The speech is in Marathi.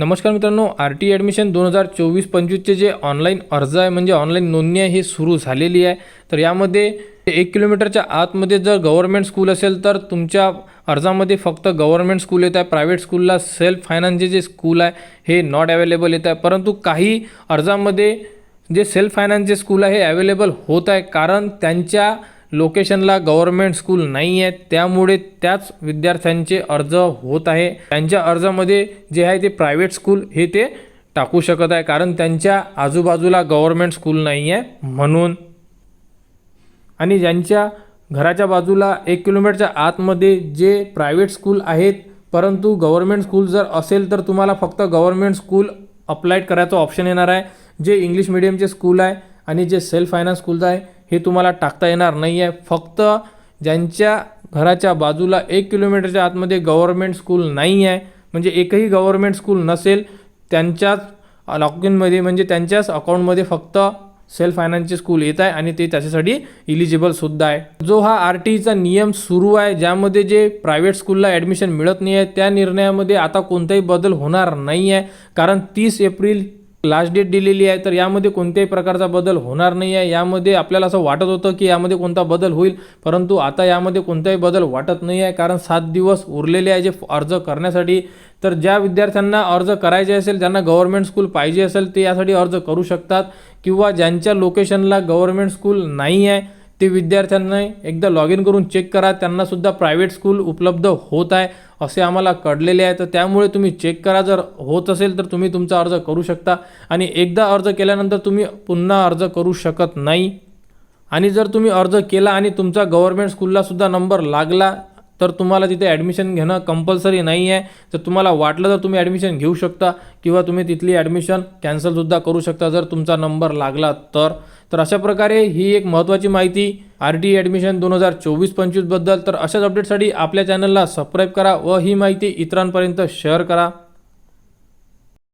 नमस्कार मित्रांनो आर टी ॲडमिशन दोन हजार चोवीस पंचवीसचे जे ऑनलाईन अर्ज आहे म्हणजे ऑनलाईन नोंदणी आहे हे सुरू झालेली आहे. तर यामध्ये एक किलोमीटरच्या आतमध्ये जर गव्हर्मेंट स्कूल असेल तर तुमच्या अर्जामध्ये फक्त गव्हर्मेंट स्कूल येत आहे प्रायव्हेट स्कूलला सेल्फ फायनान्सचे जे स्कूल आहे हे नॉट अवेलेबल येत आहे. परंतु काही अर्जामध्ये जे सेल्फ फायनान्सचे स्कूल आहे हे अवेलेबल होत आहे कारण त्यांच्या लोकेशनला गव्हर्मेंट स्कूल नाही आहे त्यामुळे त्याच विद्यार्थ्यांचे अर्ज होत आहे. त्यांच्या अर्जामध्ये जे आहे ते प्रायव्हेट स्कूल हे ते टाकू शकत आहे कारण त्यांच्या आजूबाजूला गव्हर्मेंट स्कूल नाही आहे म्हणून. आणि ज्यांच्या घराच्या बाजूला एक किलोमीटरच्या आतमध्ये जे प्रायव्हेट स्कूल आहेत परंतु गव्हर्मेंट स्कूल जर असेल तर तुम्हाला फक्त गव्हर्मेंट स्कूल अप्लाय करायचं ऑप्शन येणार आहे. जे इंग्लिश मिडियमचे स्कूल आहे आणि जे सेल्फ फायनान्स स्कूल आहे हे तुम्हाला टाकता येणार नाही आहे फक्त ज्यांच्या घराच्या बाजूला एक किलोमीटरच्या आतमध्ये गव्हर्मेंट स्कूल नाही आहे म्हणजे एकही गव्हर्मेंट स्कूल नसेल त्यांच्याच लॉकइनमध्ये म्हणजे त्यांच्याच अकाउंटमध्ये फक्त सेल्फ फायनान्सचे स्कूल येत आहे आणि ते त्याच्यासाठी इलिजिबलसुद्धा आहे. जो हा आर टी ईचा नियम सुरू आहे ज्यामध्ये जे प्रायव्हेट स्कूलला ॲडमिशन मिळत नाही आहे त्या निर्णयामध्ये आता कोणताही बदल होणार नाही आहे कारण तीस एप्रिल लास्ट डेट दिलेली आहे तर यामध्ये कोणत्याही प्रकारचा बदल होणार नाही आहे. यामध्ये आपल्याला असं वाटत होतं की यामध्ये कोणता बदल होईल परंतु आता यामध्ये कोणताही बदल वाटत नाही आहे कारण सात दिवस उरलेले आहे जे अर्ज करण्यासाठी. तर ज्या विद्यार्थ्यांना अर्ज करायचे असेल ज्यांना गव्हर्मेंट स्कूल पाहिजे असेल ते यासाठी अर्ज करू शकतात किंवा ज्यांच्या लोकेशनला गव्हर्मेंट स्कूल नाही आहे ते विद्यार्थ्यांना एकदा लॉग इन करून चेक करा. त्यांनासुद्धा प्रायव्हेट स्कूल उपलब्ध होत आहे असे आम्हाला कळलेले आहे. तर त्यामुळे तुम्ही चेक करा. जर होत असेल तर तुम्ही तुमचा अर्ज करू शकता. आणि एकदा अर्ज केल्यानंतर तुम्ही पुन्हा अर्ज करू शकत नाही. आणि जर तुम्ही अर्ज केला आणि तुमचा गव्हर्मेंट स्कूललासुद्धा नंबर लागला तर तुम्हाला तिथे ॲडमिशन घेणं कंपल्सरी नाही आहे जर तुम्हाला वाटलं तर तुम्ही ॲडमिशन घेऊ शकता किंवा तुम्ही तिथली ॲडमिशन कॅन्सलसुद्धा करू शकता जर तुमचा नंबर लागला तर. तर अशा प्रकारे ही एक महत्त्वाची माहिती आर टी ॲडमिशन दोन हजार चोवीस पंचवीसबद्दल तर अशाच अपडेटसाठी आपल्या चॅनलला सबस्क्राईब करा व ही माहिती इतरांपर्यंत शेअर करा.